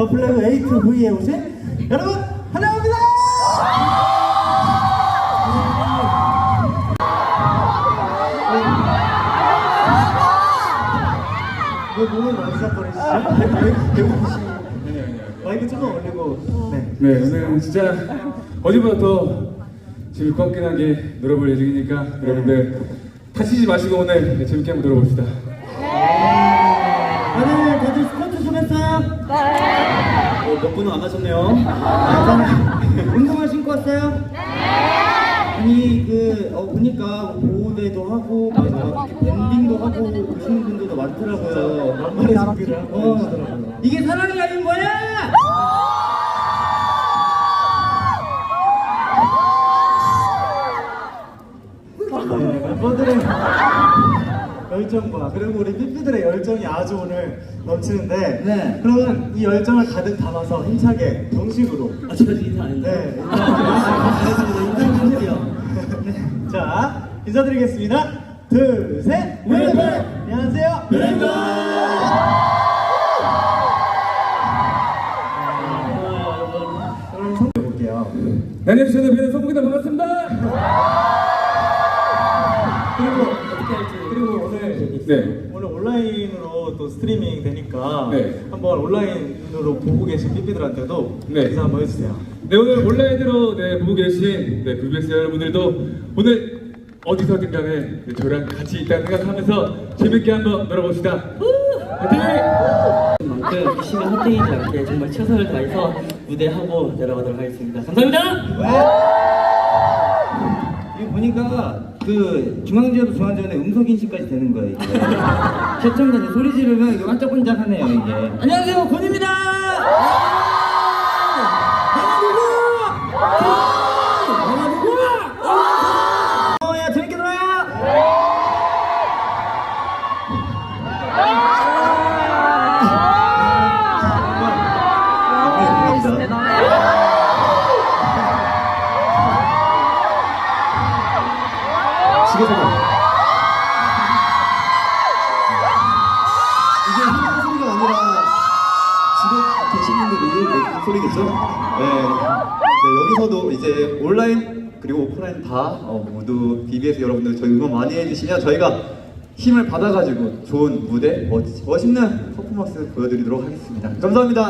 더 플래그 8 V에 오신 여러분 환영합니다. 왜 몸을 만지작거리시죠? 마이크 좀만 올리고 네. 네, 오늘 진짜 어제보다 더 재밌고 화끈하게 놀아볼 예정이니까 여러분들 다치지 마시고 오늘 재밌게 한번 놀아봅시다. 다들 다들 했어요? 네. 몇 분은 안 하셨네요. 운동화 신고 왔어요? 네. 아니 그 어, 보니까 보호대도 하고 막 이렇게 밴딩도 하고 오시는 분들도 많더라고요. 만발의 준비를 하고 계시더라고요. 이게 사랑이 아닌 거야? 네, 멤버들의 열정과 그리고 우리 삐삐들의 열정이 아주 오늘 넘치는데 네. 그러면 이 열정을 가득 담아서 힘차게 정식으로 아, 제가 인사 안 했나요? 네 해주세요. 네, 자 인사드리겠습니다 둘셋 웨이브 안녕하세요 웨이브 그럼 성해 볼게요 네, 안녕하세요. 저는 성국이다 반갑습니다. 스트리밍 되니까 네. 한번 온라인으로 보고 계신 삐삐들한테도 네. 인사 한번 해주세요. 네, 오늘 온라인으로 네, 보고 계신 네, VBS 여러분들도 오늘 어디서든 간에 네, 저랑 같이 있다는 생각하면서 재밌게 한번 놀아봅시다. 화이팅! 만큼 열심히 헛되이지 않게 정말 최선을 다해서 무대하고 내려가도록 하겠습니다. 감사합니다. 이거 보니까 그 중앙지역도 중앙지역인데 음성 인식까지 되는 거예요 이게. 시청자님 소리 지르면 이게 반짝반짝하네요 이게. 안녕하세요 권입니다 이게 한국 소리가 아니라 집에 계신 분들이 내는 소리겠죠? 네. 네, 여기서도 이제 온라인 그리고 오프라인 다 어, 모두 BBS 여러분들 저희 응원 많이 해주시면 저희가 힘을 받아가지고 좋은 무대, 멋, 멋있는 퍼포먼스 보여드리도록 하겠습니다. 감사합니다.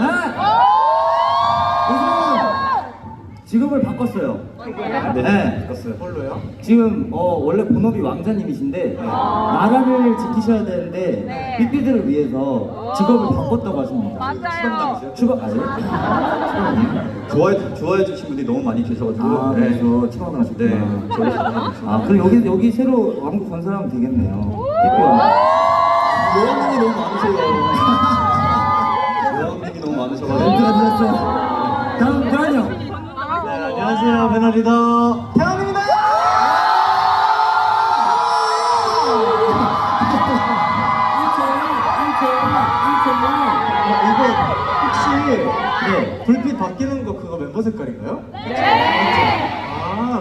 직업을 바꿨어요 네, 바꿨어요 뭘로요? 지금 어, 원래 본업이 왕자님이신데 나라를 지키셔야 되는데 삐삐들을 위해서 직업을 바꿨다고 하십니다. 맞아요. 추가 아니요? 좋아해, 좋아해 주신 분들이 너무 많이 계셔가지고. 아 네. 그래서 추방을 네, 하셨구나. 잘하고 있습니다. 아 그럼 여기 여기 새로 왕국 건설하면 되겠네요. 삐삐 왕국. 여왕님이 너무 많으세요.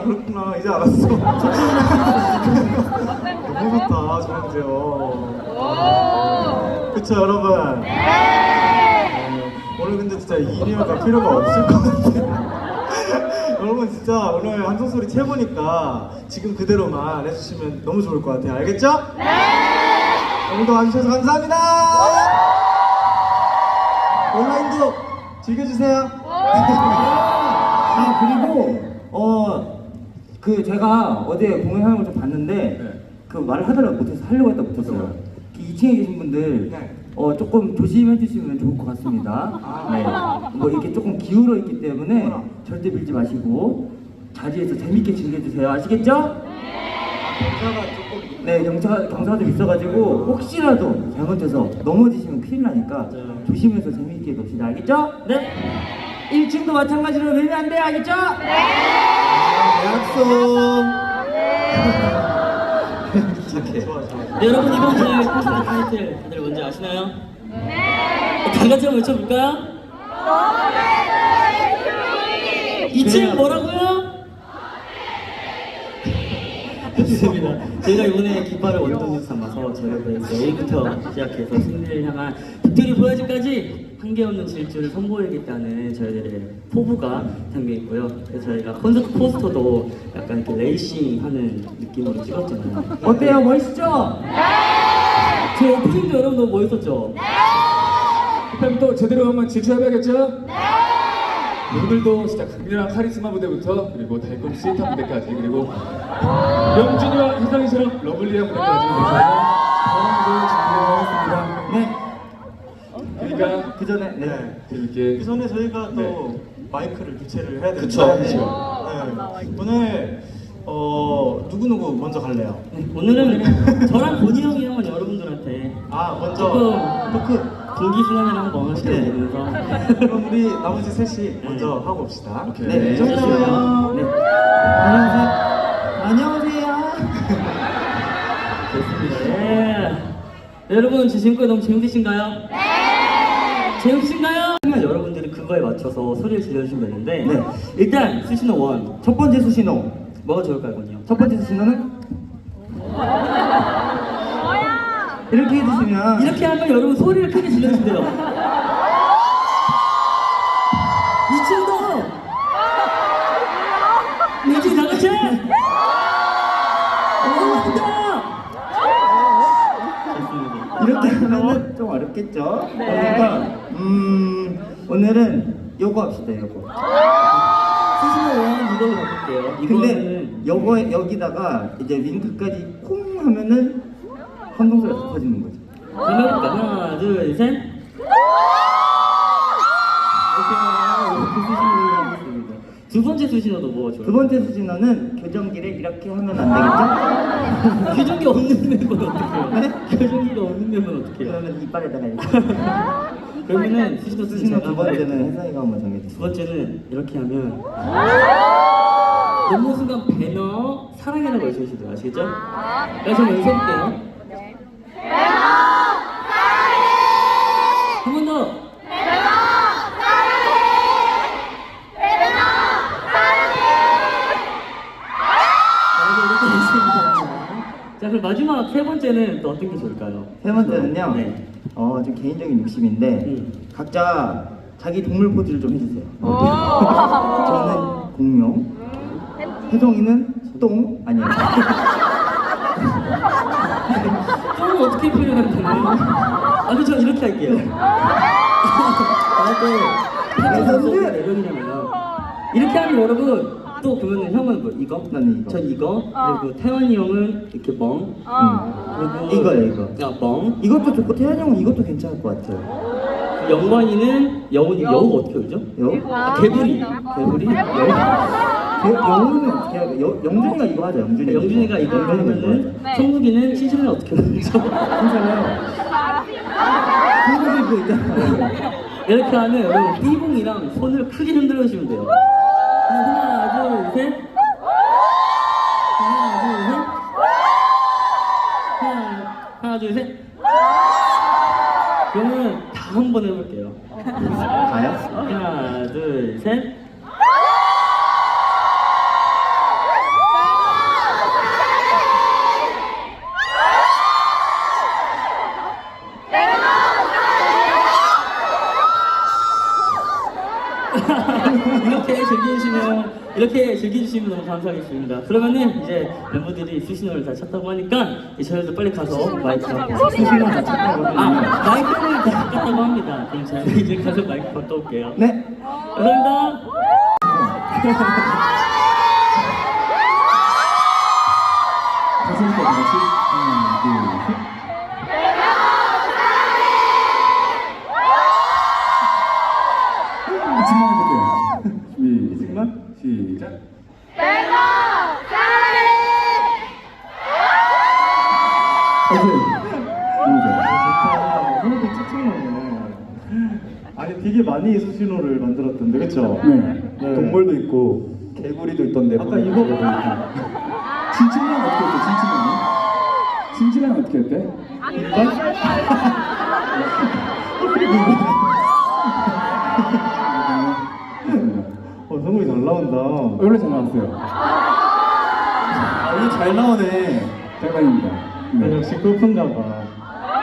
그렇구나 이제 알았어. 너무 좋다 저런데요. 그쵸 여러분. 네. 오늘 근데 진짜 이니어가 필요가 없을 것 같아요. 여러분 진짜 오늘 한송 소리 채보니까 지금 그대로만 해주시면 너무 좋을 것 같아요. 알겠죠? 네. 오늘도 와주셔서 감사합니다. 온라인도 즐겨주세요. 아 그리고 어 그 제가 어제 공연 하는 걸 좀 봤는데 네. 그 말을 하더라고 못해서 하려고 했다 못했어요. 그 2층에 계신 분들 네. 어 조금 조심해 주시면 좋을 것 같습니다. 네. 뭐 이렇게 조금 기울어 있기 때문에 절대 밀지 마시고 자리에서 재밌게 즐겨주세요. 아시겠죠? 경사가 조금 네, 경사가, 경사가 좀 있어가지고 혹시라도 잘못해서 넘어지시면 큰일 나니까 조심해서 재미있게 놉시다. 알겠죠? 네. 1층도 마찬가지로 밀면 안 돼요. 알겠죠? 약속. 착해. 좋아. 네, 여러분 이번 주 콘서트 타이틀 다들 뭔지 아시나요? 네. 다 같이 한번 외쳐볼까요? 2층 뭐라고요? 좋습니다. 저희가 이번에 깃발을 원동력 삼아서 저희가 이제 1부터 시작해서 승리를 향한 빅토리 보여주까지 한계 없는 질주를 선보이겠다는 저희들의 포부가 담겨 있고요. 그래서 저희가 콘서트 포스터도 약간 이렇게 레이싱하는 느낌으로 찍었잖아요. 어때요? 멋있죠? 제 오프닝도 여러분 너무 멋있었죠? 그럼 또 제대로 한번 질주해봐야겠죠? 네! 오늘도 진짜 강렬한 카리스마 무대부터 그리고 달콤 스윗한 무대까지 그리고 영준이와 혜성이처럼 러블리한 무대까지 무대 준비하겠습니다. 네. 그러니까 그 전에 네. 네. 재밌게 그 전에 저희가 또 네. 마이크를 교체를 해야 되는데 그쵸. 네. 오늘 어 누구누구 먼저 갈래요? 네, 오늘은 저랑 본이 형이 한번 여러분들한테 아 먼저 조금 토크 공기 순환을 한번 시켜드리면서 그럼 우리 나머지 셋이 먼저 하고 옵시다 오케이. 네. 네. 좋아요. 네. 안녕하세요. 네. 네, 여러분 제 지금까지 너무 재밌으신가요? 네. 재밌으신가요? 그러면 여러분들이 그거에 맞춰서 소리를 질러주시면 되는데 네. 일단 수신호 원 첫 번째 수신호. 뭐가 좋을까요, 건요? 첫 번째 수신호는 이렇게 해주시면 이렇게 하면 여러분 소리를 크게 질러주세요. 이 친구! 이제 다 같이! 올라간다! 좋습니다. 이렇게 하면은 좀 어렵겠죠? 그러니까 음 오늘은 요거 합시다 요거. 수신호 원 이걸로 바꿀게요. 근데 이거는 요거 여기다가 이제 윙크까지 콩 하면은 황동소리가 더 퍼지는 거죠. 해볼까? 하나, 둘, 셋. 하겠습니다. 두 번째 수신호도 뭐가 좋아요? 두 번째 수신호는 교정기를 이렇게 하면 안 되겠죠? 교정기 없는 멤버는 어떡해요? 네? 교정기가 없는 멤버는 어떡해요? 그러면 이빨에다가 이렇게. 그러면은 수신호 수신호 두 번째는 는 혜성이가 한번 두 정해주세요. 번째는 이렇게 하면 너무 순간 배너 사랑해라고 외쳐주시면 돼요 아시겠죠? 네, 저 연습해볼게요 자, 그럼 마지막 세 번째는 또 어떤 게 좋을까요? 세 번째는요. 네. 어, 좀 개인적인 욕심인데 음. 각자 자기 동물 포즈를 좀 해주세요. 저는 공룡, 혜성이는 똥 아니에요. 좀 어떻게 표현하면 되나요? 아, 그럼 저 이렇게 할게요. 나도 팬츠 선수가 내려오냐면요. 이렇게 하면 여러분 또 그러면 형은 뭐 이거? 나는 이거. 전 이거. 그리고 태환이 형은 이렇게 멍. 음. 그리고 이거예요, 이거. 야 멍. 이것도 좋고 태현 형은 이것도 괜찮을 것 같아요. 영관이는 여운이 여우가 어떻게 울죠? 여? 아, 개구리. 개구리. 여우. 개- 영훈은 어떻게? 여- 영준이가 이거 하자. 영준이. 영준이가 이거 하면은 청국이는 신신을 어떻게 울죠? 괜찮아요. 그 있잖아요. 이렇게 하면 여러분 띠봉이랑 손을 크게 흔들어 주시면 돼요. 하나, 둘, 셋. 하나, 둘, 셋. 하나, 하나, 둘, 셋. 그러면 다 한 번 해볼게요. 가요? 하나, 둘, 셋. 이렇게 즐겨주시면 이렇게 즐겨주시면 너무 감사하겠습니다. 그러면은 이제 멤버들이 수신호를 다 찾다고 하니까 이제 저희도 빨리 가서 마이크 수신호 다 찾다고 아 마이크를 다 찾다고 합니다. 그럼 제가 이제 가서 마이크 바꿔 올게요. 네. 감사합니다. 도 있던데. 아까 이거 칭칭이랑 어떻게 했대? 칭칭이랑? 칭칭이랑 어떻게 했대? 어 성공이 잘 나온다 원래 잘 나왔어요. 아, 이거 잘 나오네. 짤방입니다. 난 역시 골프인가 봐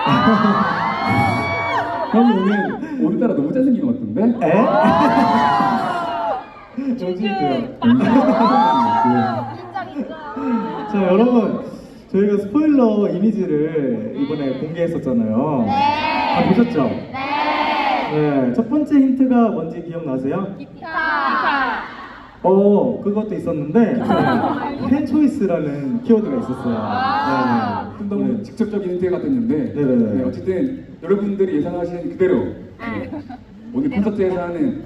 형 오늘 오늘따라 너무 잘생긴 것 같은데? 에? 정신이고요. 자 여러분 저희가 스포일러 이미지를 이번에 공개했었잖아요. 다 보셨죠? 네. 첫 번째 힌트가 뭔지 기억나세요? 어 그것도 있었는데 네, 팬 초이스라는 키워드가 있었어요. 좀 너무 직접적인 힌트 같았는데 네네네. 네, 어쨌든 여러분들이 예상하신 그대로 네, 오늘 콘서트에서 하는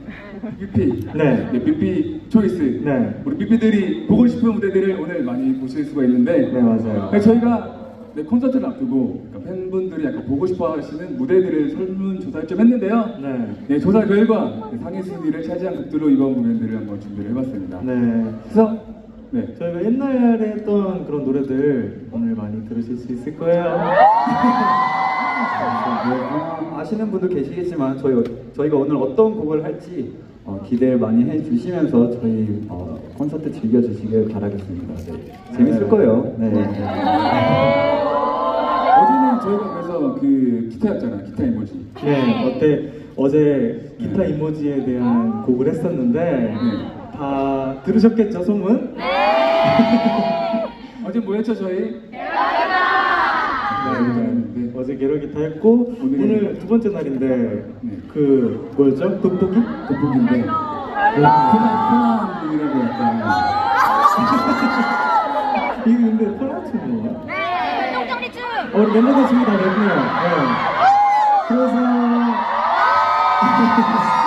삐삐 네. 삐삐 초이스 네. 우리 삐삐들이 보고 싶은 무대들을 오늘 많이 보실 수가 있는데 네 맞아요. 네, 저희가 네, 콘서트를 앞두고 그러니까 팬분들이 약간 보고 싶어 하시는 무대들을 설문조사를 좀 했는데요 네. 네, 조사 결과 네, 상위 순위를 차지한 곡들로 이번 공연들을 한번 준비를 해봤습니다 네. 그래서 네, 저희가 옛날에 했던 그런 노래들 오늘 많이 들으실 수 있을 거예요. 어, 아시는 분도 계시겠지만 저희 저희가 오늘 어떤 곡을 할지 어, 기대를 많이 해주시면서 저희 어, 콘서트 즐겨주시길 바라겠습니다. 네. 재밌을 거예요. 네. 어제는 저희가 그래서 그 기타였잖아요 기타 이모지 네, 어때 어제 기타 이모지에 대한 곡을 했었는데 다 들으셨겠죠 소문? 어제 뭐였죠 저희? 네, 네. 어제 게러 기타 했고 오늘 두 번째 날인데 네. 그 뭐였죠? 돋보기? 돋보기인데 코난 코난이라고 약간 이게 근데 폴라춤이에요? 네, 활동정리중. 어, 우리 멤버들 준비 다 됐네요. 네. 그래서